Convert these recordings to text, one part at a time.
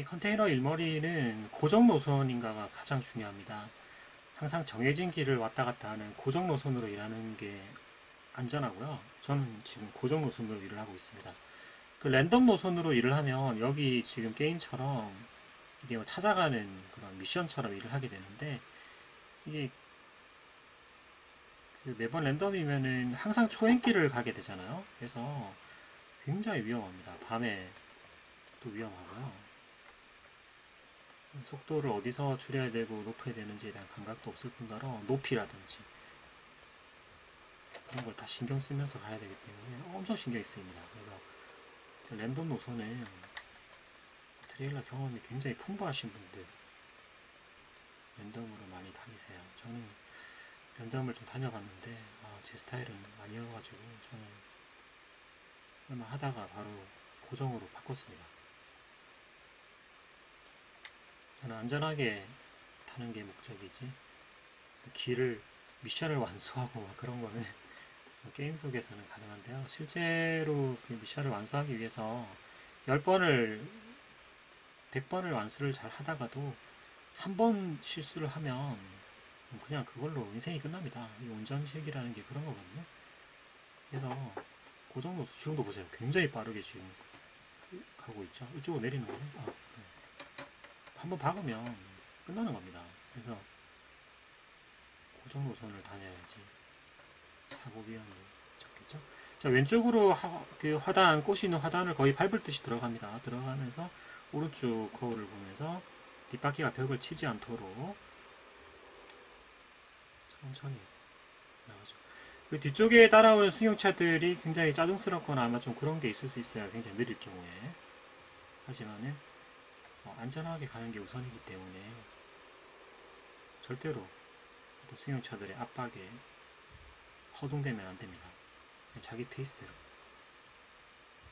이 컨테이너 일머리는 고정 노선인가가 가장 중요합니다. 항상 정해진 길을 왔다 갔다 하는 고정 노선으로 일하는 게 안전하고요. 저는 지금 고정 노선으로 일을 하고 있습니다. 그 랜덤 노선으로 일을 하면 여기 지금 게임처럼 이게 뭐 찾아가는 그런 미션처럼 일을 하게 되는데 이게 그 매번 랜덤이면은 항상 초행길을 가게 되잖아요. 그래서 굉장히 위험합니다. 밤에 또 위험하고요. 속도를 어디서 줄여야 되고 높여야 되는지에 대한 감각도 없을 뿐더러 높이라든지 그런 걸 다 신경 쓰면서 가야 되기 때문에 엄청 신경이 쓰입니다. 그래서 그 랜덤 노선을 트레일러 경험이 굉장히 풍부하신 분들 랜덤으로 많이 다니세요. 저는 랜덤을 좀 다녀봤는데 아, 제 스타일은 아니어가지고 저는 얼마 하다가 바로 고정으로 바꿨습니다. 저는 안전하게 타는 게 목적이지 길을 미션을 완수하고 막 그런 거는 게임 속에서는 가능한데요. 실제로 그 미션을 완수하기 위해서 10번을 100번을 완수를 잘 하다가도 한 번 실수를 하면 그냥 그걸로 인생이 끝납니다. 이 운전실기라는 게 그런 거거든요. 그래서 그 정도 지금도 보세요. 굉장히 빠르게 지금 가고 있죠. 이쪽으로 내리는 거네. 아, 네. 한번 박으면 끝나는 겁니다. 그래서 고정 노선을 다녀야지 사고 위험이 적겠죠. 자 왼쪽으로 하, 그 화단 꼬시는 화단을 거의 밟을 듯이 들어갑니다. 들어가면서 오른쪽 거울을 보면서 뒷바퀴가 벽을 치지 않도록 천천히 나가죠. 그 뒤쪽에 따라오는 승용차들이 굉장히 짜증스럽거나 아마 좀 그런 게 있을 수 있어요. 굉장히 느릴 경우에. 하지만은 어, 안전하게 가는 게 우선이기 때문에 절대로 또 승용차들의 압박에 허둥대면 안 됩니다. 자기 페이스대로.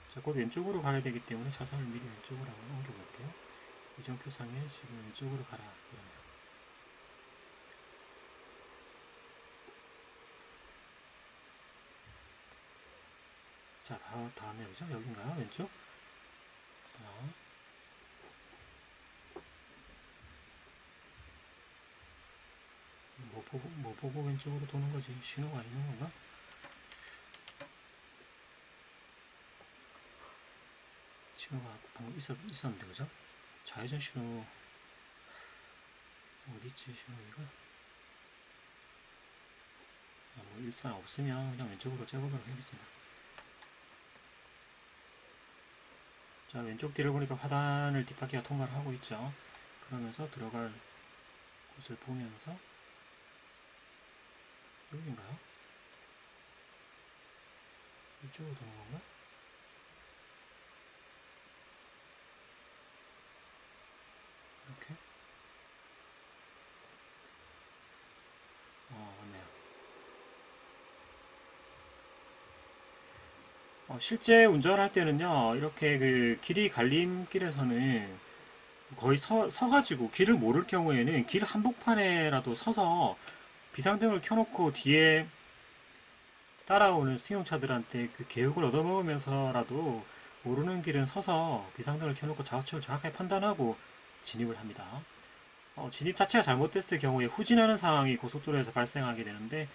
자, 곧 왼쪽으로 가야 되기 때문에 차선을 미리 왼쪽으로 한번 옮겨볼게요. 이정표상에 지금 왼쪽으로 가라. 이러면. 자, 다, 다 왔네요. 그죠? 여긴가요? 왼쪽? 자. 뭐 보고, 뭐 보고 왼쪽으로 도는 거지? 신호가 있는 건가? 신호가 방금 있었, 있었는데, 그죠? 좌회전 신호, 어디있지, 신호기가? 아, 뭐, 일산 없으면 그냥 왼쪽으로 째보도록 하겠습니다. 자, 왼쪽 뒤를 보니까 화단을 뒷바퀴가 통과를 하고 있죠. 그러면서 들어갈 곳을 보면서 여기인가요? 이쪽으로 도는 건가? 이렇게? 어, 맞네요. 어, 실제 운전할 때는요, 이렇게 그 길이 갈림길에서는 거의 서, 서가지고 길을 모를 경우에는 길 한복판에라도 서서 비상등을 켜놓고 뒤에 따라오는 승용차들한테 그 개육을 얻어먹으면서라도 모르는 길은 서서 비상등을 켜놓고 좌우측을 정확하게 판단하고 진입을 합니다. 어, 진입 자체가 잘못됐을 경우에 후진하는 상황이 고속도로에서 발생하게 되는데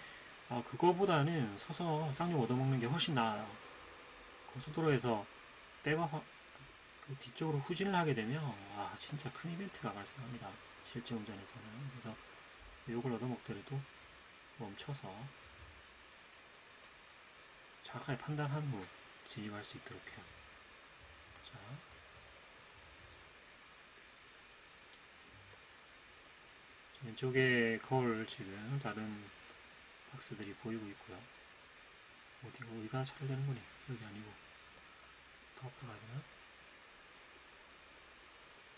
어, 그거보다는 서서 쌍욕 얻어먹는 게 훨씬 나아요. 고속도로에서 백업 그 뒤쪽으로 후진을 하게 되면 아 진짜 큰 이벤트가 발생합니다. 실제 운전에서는 그래서 욕을 얻어먹더라도 멈춰서 정확하게 판단한 후 진입할 수 있도록 해요. 자. 왼쪽에 거울 지금 다른 박스들이 보이고 있고요. 어디 어디가 차를 되는 거니? 여기 아니고 더 앞으로 가야 되나?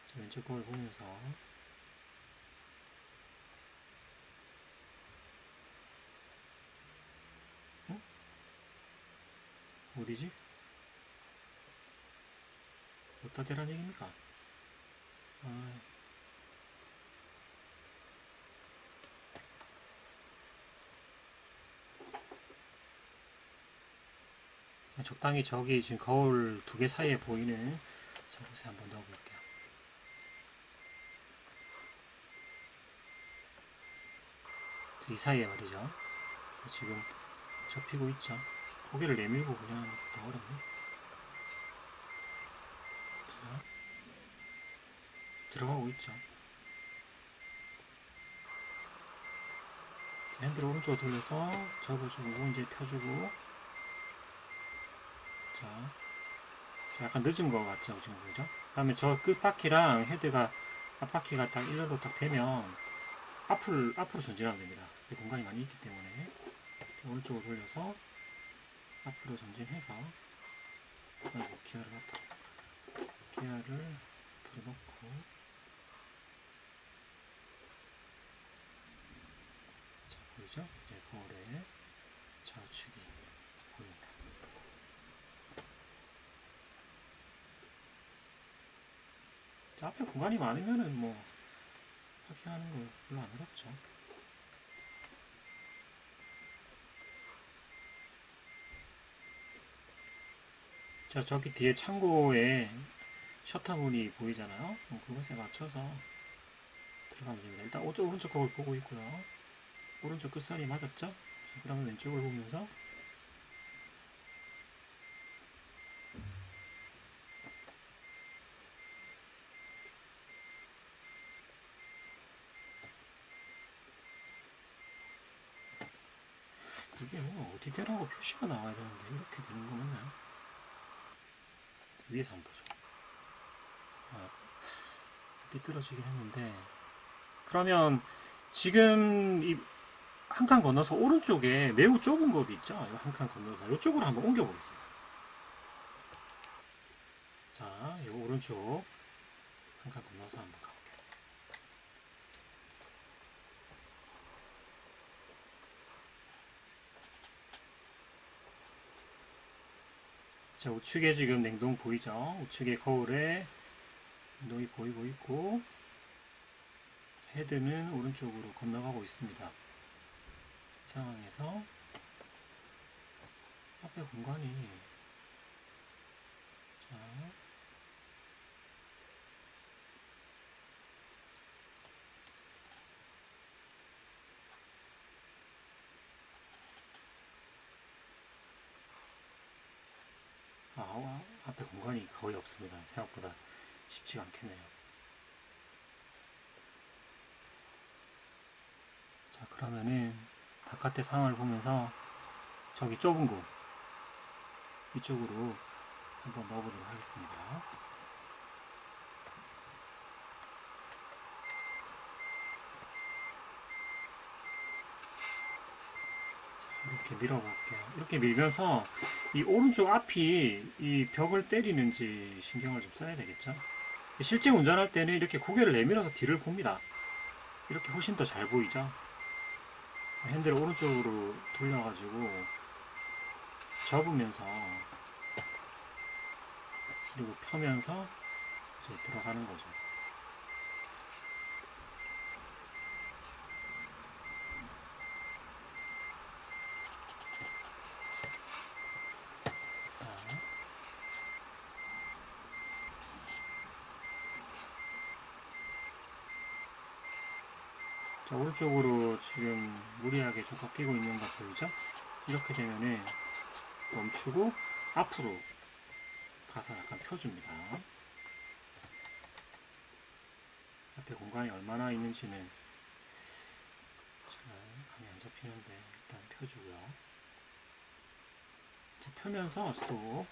자, 왼쪽 거울 보면서 어디지? 어디다 대란 얘기입니까? 아... 적당히 저기 지금 거울 두 개 사이에 보이는 저곳에 한번 넣어볼게요. 이 사이에 말이죠. 지금 접히고 있죠. 고개를 내밀고 그냥 것도 어렵네. 자, 들어가고 있죠. 자, 핸들 오른쪽으로 돌려서 접어주고 이제 펴주고 자, 자, 약간 늦은 것 같죠 지금 그죠? 다음에 저 끝바퀴랑 헤드가 앞바퀴가 딱 일렬로 딱 되면 앞을 앞으로 전진하면 됩니다. 이 공간이 많이 있기 때문에 자, 오른쪽으로 돌려서 앞으로 전진해서 아이고 기아를 갖다 기아를 불어넣고 자 보이죠? 이제 거울에 좌우측이 보입니다. 자, 앞에 공간이 많으면은 뭐 하게 하는 거 별로 안 어렵죠. 자, 저기 뒤에 창고에 셔터문이 보이잖아요. 어, 그것에 맞춰서 들어가면 됩니다. 일단 오쪽 오른쪽 거울 보고 있고요. 오른쪽 끝선이 맞았죠? 자, 그러면 왼쪽을 보면서 이게 뭐 어디 되라고 표시가 나와야 되는데 이렇게 되는 거 맞나요? 위에서 한번 보죠. 아, 삐뚤어지긴 했는데 그러면 지금 이 한 칸 건너서 오른쪽에 매우 좁은 곳이 있죠? 한 칸 건너서 이쪽으로 한번 옮겨 보겠습니다. 자, 이 오른쪽 한 칸 건너서 한번 가볼게요. 자, 우측에 지금 냉동 보이죠? 우측에 거울에 냉동이 보이고 있고, 자, 헤드는 오른쪽으로 건너가고 있습니다. 이 상황에서 앞에 공간이 자, 아, 와, 앞에 공간이 거의 없습니다. 생각보다 쉽지가 않겠네요. 자, 그러면은 바깥의 상황을 보면서 저기 좁은 곳 이쪽으로 한번 넣어보도록 하겠습니다. 자, 이렇게 밀어 볼게요. 이렇게 밀면서 이 오른쪽 앞이 이 벽을 때리는지 신경을 좀 써야 되겠죠. 실제 운전할 때는 이렇게 고개를 내밀어서 뒤를 봅니다. 이렇게 훨씬 더 잘 보이죠. 핸들을 오른쪽으로 돌려 가지고 접으면서 그리고 펴면서 이제 들어가는 거죠. 자, 오른쪽으로 지금 무리하게 조각 끼고 있는 거 보이죠? 이렇게 되면은 멈추고 앞으로 가서 약간 펴줍니다. 앞에 공간이 얼마나 있는지는 잘 감이 안 잡히는데 일단 펴주고요. 자, 펴면서 스톱.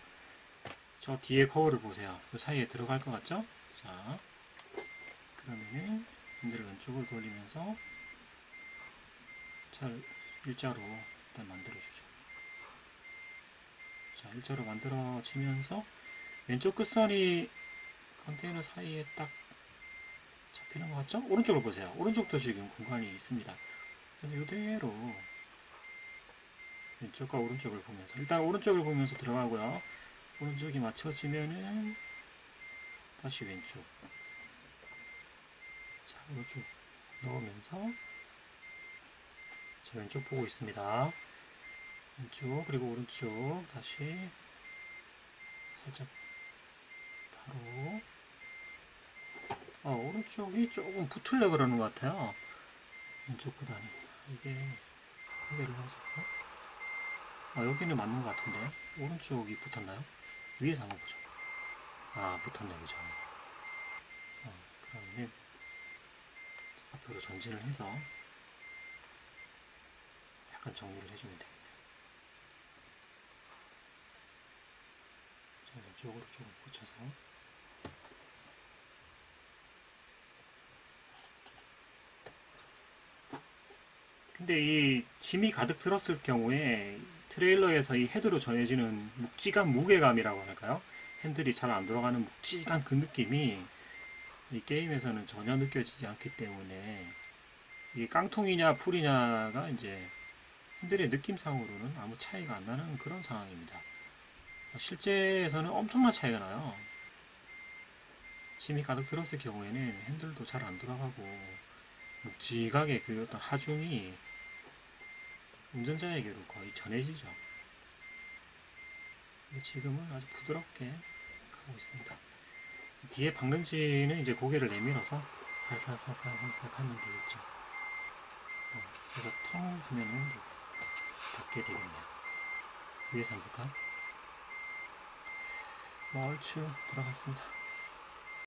저 뒤에 거울을 보세요. 이 사이에 들어갈 것 같죠? 자, 그러면은 핸들을 왼쪽으로 돌리면서 잘 일자로 일단 만들어주죠. 자, 일자로 만들어지면서 왼쪽 끝선이 컨테이너 사이에 딱 잡히는 것 같죠? 오른쪽을 보세요. 오른쪽도 지금 공간이 있습니다. 그래서 이대로 왼쪽과 오른쪽을 보면서 일단 오른쪽을 보면서 들어가고요. 오른쪽이 맞춰지면은 다시 왼쪽. 자, 오른쪽 넣으면서 자, 왼쪽 보고 있습니다. 왼쪽 그리고 오른쪽 다시 살짝 바로 어, 오른쪽이 조금 붙으려 그러는 것 같아요. 왼쪽보다는 이게 고개를 넣어서 아 여기는 맞는 것 같은데 오른쪽이 붙었나요? 위에서 한번 보죠 아 붙었네요 그죠 어, 그러면은 앞으로 전진을 해서 약간 정리를 해주면 되겠네요 자 왼쪽으로 조금 붙여서 근데 이 짐이 가득 들었을 경우에 트레일러에서 이 헤드로 전해지는 묵직한 무게감이라고 할까요? 핸들이 잘 안 돌아가는 묵직한 그 느낌이 이 게임에서는 전혀 느껴지지 않기 때문에 이게 깡통이냐 풀이냐가 이제 핸들의 느낌상으로는 아무 차이가 안 나는 그런 상황입니다. 실제에서는 엄청난 차이가 나요. 짐이 가득 들었을 경우에는 핸들도 잘 안 돌아가고 묵직하게 그 어떤 하중이 운전자에게로 거의 전해지죠. 근데 지금은 아주 부드럽게 가고 있습니다. 뒤에 박는지는 이제 고개를 내밀어서 살살살살살살 가면 되겠죠. 어, 그래서 텅 하면은 닫게 되겠네요. 위에서 한번 볼까요? 뭐 얼추 들어갔습니다.